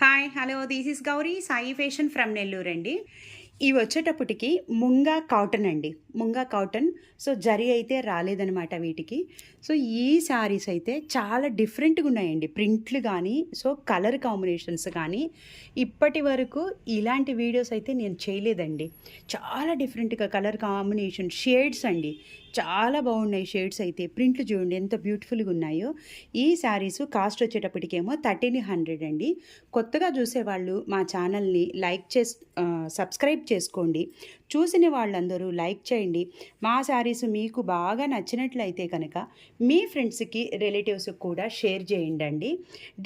Hi hello this is Gauri Sai fashion from Nellore అండి ఇవి వచ్చేటప్పటికి ముంగా కాటన్ అండి. ముంగా కాటన్. సో జరి అయితే రాలేదనమాట వీటికి. సో ఈ శారీస్ అయితే చాలా డిఫరెంట్గా ఉన్నాయండి. ప్రింట్లు కానీ సో కలర్ కాంబినేషన్స్ కానీ ఇప్పటి వరకు ఇలాంటి వీడియోస్ అయితే నేను చేయలేదండి. చాలా డిఫరెంట్గా కలర్ కాంబినేషన్ షేడ్స్ అండి. చాలా బాగున్నాయి షేడ్స్ అయితే. ప్రింట్లు చూడండి ఎంత బ్యూటిఫుల్గా ఉన్నాయో. ఈ శారీస్ కాస్ట్ వచ్చేటప్పటికేమో థర్టీన్ హండ్రెడ్ అండి. కొత్తగా చూసేవాళ్ళు మా ఛానల్ని లైక్ చేసి సబ్స్క్రైబ్ చేసుకోండి. చూసిన వాళ్ళందరూ లైక్ చేయండి. మా శారీస్ మీకు బాగా నచ్చినట్లయితే కనుక మీ ఫ్రెండ్స్కి రిలేటివ్స్కి కూడా షేర్ చేయండి అండి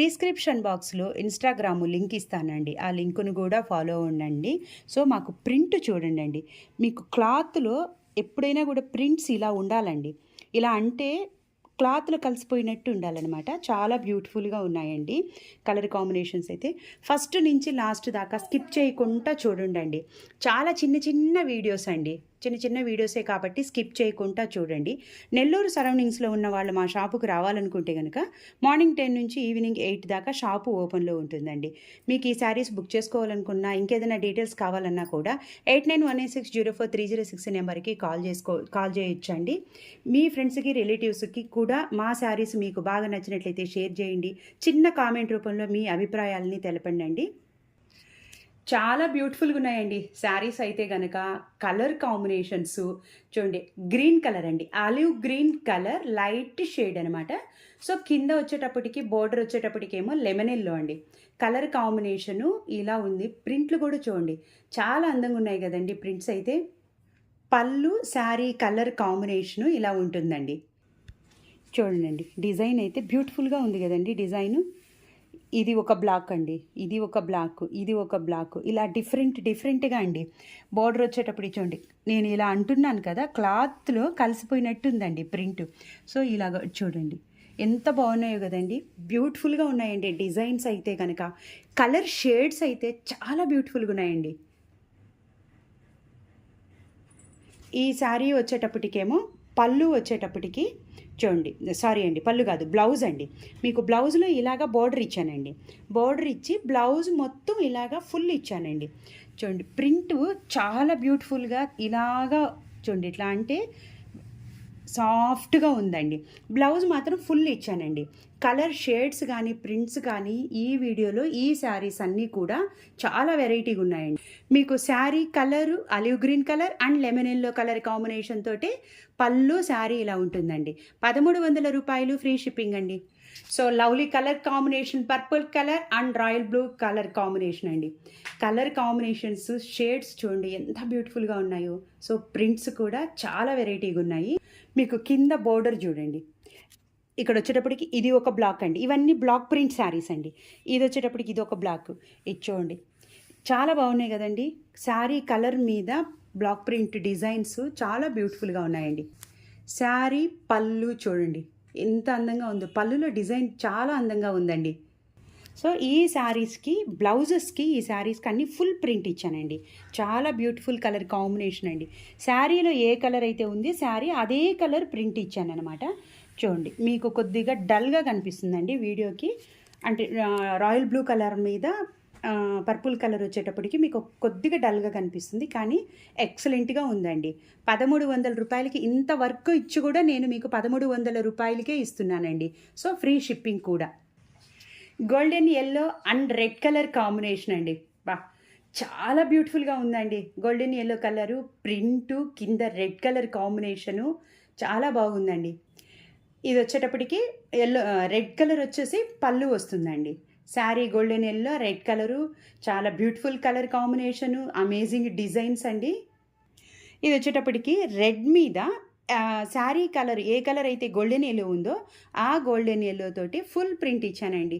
డిస్క్రిప్షన్ బాక్స్లో ఇన్స్టాగ్రామ్ లింక్ ఇస్తానండి. ఆ లింకును కూడా ఫాలో ఉండండి సో మాకు ప్రింట్ చూడండి మీకు క్లాత్లో ఎప్పుడైనా కూడా ప్రింట్స్ ఇలా ఉండాలండి. ఇలా అంటే క్లాత్లు కలిసిపోయినట్టు ఉండాలన్నమాట. చాలా బ్యూటిఫుల్గా ఉన్నాయండి. కలర్ కాంబినేషన్స్ అయితే. ఫస్ట్ నుంచి లాస్ట్ దాకా స్కిప్ చేయకుండా చూడండి చాలా చిన్న చిన్న వీడియోస్ అండి. చిన్న చిన్న వీడియోసే కాబట్టి స్కిప్ చేయకుండా చూడండి. నెల్లూరు సరౌండింగ్స్లో ఉన్న వాళ్ళు మా షాపుకు రావాలనుకుంటే కనుక మార్నింగ్ టెన్ నుంచి ఈవినింగ్ ఎయిట్ దాకా షాపు ఓపెన్లో ఉంటుందండి. మీకు ఈ శారీస్ బుక్ చేసుకోవాలనుకున్నా ఇంకేదైనా డీటెయిల్స్ కావాలన్నా కూడా eight nine one eight six zero four three zero six నెంబర్కి కాల్ చేసుకో కాల్ చేయొచ్చండి. మీ ఫ్రెండ్స్కి రిలేటివ్స్కి కూడా మా శారీస్ మీకు బాగా నచ్చినట్లయితే షేర్ చేయండి. చిన్న కామెంట్ రూపంలో మీ అభిప్రాయాలని తెలపండి అండి చాలా బ్యూటిఫుల్గా ఉన్నాయండి శారీస్ అయితే గనక కలర్ కాంబినేషన్స్ చూడండి గ్రీన్ కలర్ అండి. Olive green colour light shade అనమాట సో కింద వచ్చేటప్పటికి బోర్డర్ వచ్చేటప్పటికేమో లెమన్ ఎల్లో అండి. కలర్ కాంబినేషను ఇలా ఉంది. ప్రింట్లు కూడా చూడండి చాలా అందంగా ఉన్నాయి కదండి ప్రింట్స్ అయితే. పళ్ళు శారీ కలర్ కాంబినేషను ఇలా ఉంటుందండి. చూడండి డిజైన్ అయితే బ్యూటిఫుల్గా ఉంది కదండి డిజైను ఇది ఒక బ్లాక్ అండి. ఇది ఒక బ్లాక్ ఇది ఒక బ్లాక్ ఇలా డిఫరెంట్ డిఫరెంట్గా అండి. బార్డర్ వచ్చేటప్పుడు చూడండి నేను ఇలా అంటున్నాను కదా క్లాత్లో కలిసిపోయినట్టుందండి ప్రింట్. సో ఇలాగ చూడండి. ఎంత బాగున్నాయో కదండి. బ్యూటిఫుల్గా ఉన్నాయండి డిజైన్స్ అయితే కనుక కలర్ షేడ్స్ అయితే చాలా బ్యూటిఫుల్గా ఉన్నాయండి. ఈ శారీ వచ్చేటప్పటికేమో పళ్ళు వచ్చేటప్పటికి చూడండి సారీ అండి పళ్ళు కాదు బ్లౌజ్ అండి. మీకు బ్లౌజ్లో ఇలాగా బార్డర్ ఇచ్చానండి. బార్డర్ ఇచ్చి బ్లౌజ్ మొత్తం ఇలాగా ఫుల్ ఇచ్చానండి. చూడండి ప్రింట్ చాలా బ్యూటిఫుల్గా ఇలాగా చూడండి ఇట్లా అంటే సాఫ్ట్గా ఉందండి. బ్లౌజ్ మాత్రం ఫుల్ ఇచ్చానండి. కలర్ షేడ్స్ కానీ ప్రింట్స్ కానీ ఈ వీడియోలో ఈ శారీస్ అన్నీ కూడా చాలా వెరైటీగా ఉన్నాయండి. మీకు sari colour olive green colour and lemon yellow colour combination తోటి పళ్ళు శారీ ఇలా ఉంటుందండి. పదమూడు వందల రూపాయలు ఫ్రీ షిప్పింగ్ అండి. So lovely colour combination purple colour and royal blue colour combination అండి. కలర్ కాంబినేషన్స్ షేడ్స్ చూడండి ఎంత బ్యూటిఫుల్గా ఉన్నాయో. సో ప్రింట్స్ కూడా చాలా వెరైటీగా ఉన్నాయి. మీకు కింద బోర్డర్ చూడండి. ఇక్కడ వచ్చేటప్పటికి ఇది ఒక బ్లాక్ అండి. ఇవన్నీ బ్లాక్ ప్రింట్ శారీస్ అండి. ఇది వచ్చేటప్పటికి ఇది ఒక బ్లాక్ ఇది చూడండి. చాలా బాగున్నాయి కదండి. శారీ కలర్ మీద బ్లాక్ ప్రింట్ డిజైన్స్ చాలా బ్యూటిఫుల్గా ఉన్నాయండి. శారీ పళ్ళు చూడండి. ఎంత అందంగా ఉందో. పళ్ళులో డిజైన్ చాలా అందంగా ఉందండి. సో ఈ శారీస్కి బ్లౌజెస్కి ఈ శారీస్కి అన్ని ఫుల్ ప్రింట్ ఇచ్చానండి. చాలా బ్యూటిఫుల్ కలర్ కాంబినేషన్ అండి. శారీలో ఏ కలర్ అయితే ఉంది శారీ అదే కలర్ ప్రింట్ ఇచ్చాను అనమాట చూడండి మీకు కొద్దిగా డల్గా కనిపిస్తుందండి వీడియోకి. అంటే రాయల్ బ్లూ కలర్ మీద పర్పుల్ కలర్ వచ్చేటప్పటికి మీకు కొద్దిగా డల్గా కనిపిస్తుంది. కానీ ఎక్సలెంట్గా ఉందండి. పదమూడు వందల రూపాయలకి ఇంత వర్క్ ఇచ్చి కూడా నేను మీకు పదమూడు వందల రూపాయలకే ఇస్తున్నానండి. సో ఫ్రీ షిప్పింగ్ కూడా. Golden yellow and red colour combination అండి. బా చాలా బ్యూటిఫుల్గా ఉందండి. గోల్డెన్ ఎల్లో కలరు ప్రింటు కింద రెడ్ కలర్ కాంబినేషను. చాలా బాగుందండి. ఇది వచ్చేటప్పటికి ఎల్లో రెడ్ కలర్ వచ్చేసి పళ్ళు వస్తుందండి. Sari golden yellow red colour చాలా beautiful colour combination amazing designs అండి. ఇది వచ్చేటప్పటికి రెడ్ మీద శారీ కలర్ ఏ కలర్ అయితే గోల్డెన్ ఎల్లో ఉందో ఆ గోల్డెన్ ఎల్లో తోటి ఫుల్ ప్రింట్ ఇచ్చానండి.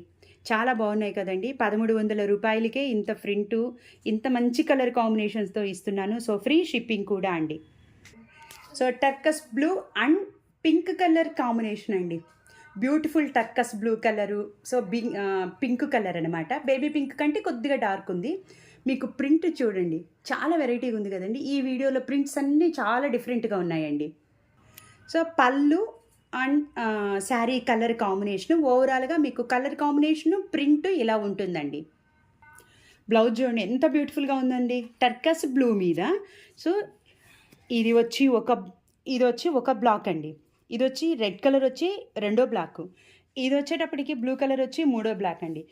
చాలా బాగున్నాయి కదండి. పదమూడు వందల రూపాయలకే ఇంత ప్రింటు ఇంత మంచి కలర్ కాంబినేషన్స్తో ఇస్తున్నాను. సో ఫ్రీ షిప్పింగ్ కూడా అండి. So turquoise blue and pink colour combination అండి. Beautiful turquoise blue colour so pink pink colour అనమాట బేబీ పింక్ కంటే కొద్దిగా డార్క్ ఉంది. మీకు ప్రింట్ చూడండి. చాలా వెరైటీగా ఉంది కదండి. ఈ వీడియోలో ప్రింట్స్ అన్నీ చాలా డిఫరెంట్గా ఉన్నాయండి. సో పళ్ళు అండ్ శారీ కలర్ కాంబినేషన్ ఓవరాల్గా మీకు కలర్ కాంబినేషను ప్రింట్ ఇలా ఉంటుందండి. బ్లౌజ్ చూడండి ఎంత బ్యూటిఫుల్గా ఉందండి. టర్కస్ బ్లూ మీద. సో ఇది వచ్చి ఒక ఇది వచ్చి ఒక బ్లాక్ అండి. ఇది వచ్చి రెడ్ కలర్ వచ్చి రెండో బ్లాక్. ఇది వచ్చేటప్పటికి బ్లూ కలర్ వచ్చి మూడో బ్లాక్ అండి.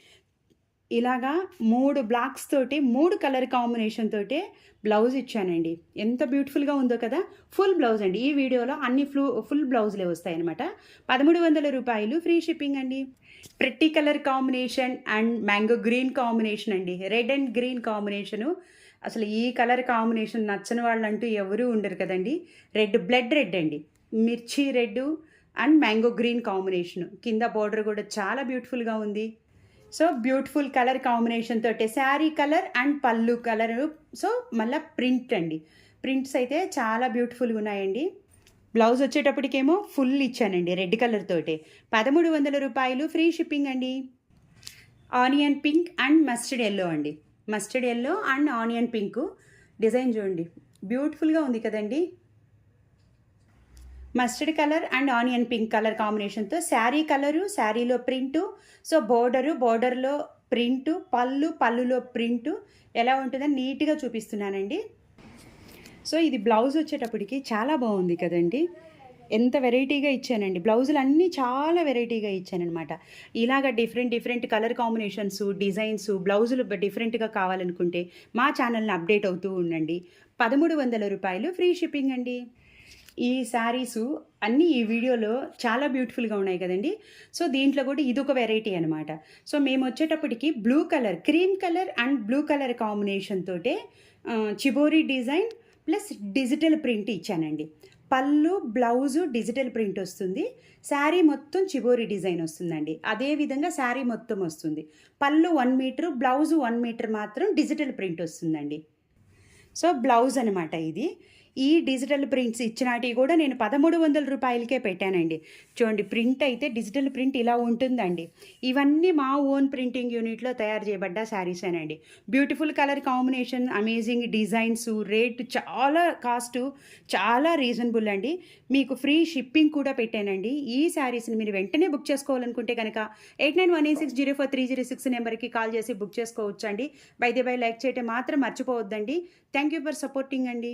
ఇలాగా మూడు బ్లాక్స్ తోటి మూడు కలర్ కాంబినేషన్ తోటి బ్లౌజ్ ఇచ్చానండి. ఎంత బ్యూటిఫుల్గా ఉందో కదా ఫుల్ బ్లౌజ్ అండి. ఈ వీడియోలో అన్ని ఫ్లూ ఫుల్ బ్లౌజ్లే వస్తాయి అనమాట పదమూడు వందల రూపాయలు ఫ్రీ షిప్పింగ్ అండి. ప్రతి colour combination and mango green combination అండి. Red and green combination. అసలు ఈ కలర్ కాంబినేషన్ నచ్చని వాళ్ళంటూ ఎవరూ ఉండరు కదండి. రెడ్ బ్లడ్ రెడ్ అండి. Mirchi red and mango green combination. కింద బార్డర్ కూడా చాలా బ్యూటిఫుల్గా ఉంది. సో బ్యూటిఫుల్ కలర్ కాంబినేషన్ తోటి sari colour and pallu colour. So మళ్ళీ ప్రింట్ అండి. ప్రింట్స్ అయితే చాలా బ్యూటిఫుల్గా ఉన్నాయండి. బ్లౌజ్ వచ్చేటప్పటికేమో ఫుల్ ఇచ్చానండి రెడ్ కలర్ తోటే. పదమూడు వందల రూపాయలు ఫ్రీ షిప్పింగ్ అండి. Onion pink and mustard yellow అండి. Mustard yellow and onion pink. Design చూడండి. బ్యూటిఫుల్గా ఉంది కదండి. Mustard colour and onion pink colour కాంబినేషన్తో శారీ కలరు శారీలో ప్రింటు సో బోర్డరు బోర్డర్లో ప్రింటు పళ్ళు పళ్ళులో ప్రింటు ఎలా ఉంటుందని నీట్గా చూపిస్తున్నానండి. సో ఇది బ్లౌజ్ వచ్చేటప్పటికి చాలా బాగుంది కదండి. ఎంత వెరైటీగా ఇచ్చానండి. బ్లౌజులు అన్నీ చాలా వెరైటీగా ఇచ్చానమాట ఇలాగ different different colour combinations designs బ్లౌజులు డిఫరెంట్గా కావాలనుకుంటే మా ఛానల్ని అప్డేట్ అవుతూ ఉండండి. పదమూడు వందల రూపాయలు ఫ్రీ షిప్పింగ్ అండి. ఈ శారీసు అన్నీ ఈ వీడియోలో చాలా బ్యూటిఫుల్గా ఉన్నాయి కదండి. సో దీంట్లో కూడా ఇదొక వెరైటీ అనమాట సో మేము వచ్చేటప్పటికి blue colour cream colour and blue colour combination తోటే shibori design plus digital print ఇచ్చానండి. పళ్ళు బ్లౌజు డిజిటల్ ప్రింట్ వస్తుంది. శారీ మొత్తం చిబోరి డిజైన్ వస్తుందండి. అదేవిధంగా శారీ మొత్తం వస్తుంది. Pallu one metre blouse one metre మాత్రం డిజిటల్ ప్రింట్ వస్తుందండి. సో బ్లౌజ్ అనమాట ఇది. ఈ డిజిటల్ ప్రింట్స్ ఇచ్చినటివి కూడా నేను పదమూడు వందల రూపాయలకే పెట్టానండి. చూడండి ప్రింట్ అయితే డిజిటల్ ప్రింట్ ఇలా ఉంటుందండి. ఇవన్నీ మా ఓన్ ప్రింటింగ్ యూనిట్లో తయారు చేయబడ్డ శారీసేనండి beautiful colour combination amazing designs rate చాలా కాస్ట్ చాలా రీజనబుల్ అండి. మీకు ఫ్రీ షిప్పింగ్ కూడా పెట్టానండి. ఈ శారీస్ని మీరు వెంటనే బుక్ చేసుకోవాలనుకుంటే కనుక eight nine one eight six zero four three zero six నెంబర్కి కాల్ చేసి బుక్ చేసుకోవచ్చు అండి బై ది బై లైక్ చేయటం మాత్రం మర్చిపోవద్దండి. థ్యాంక్ యూ ఫర్ సపోర్టింగ్ అండి.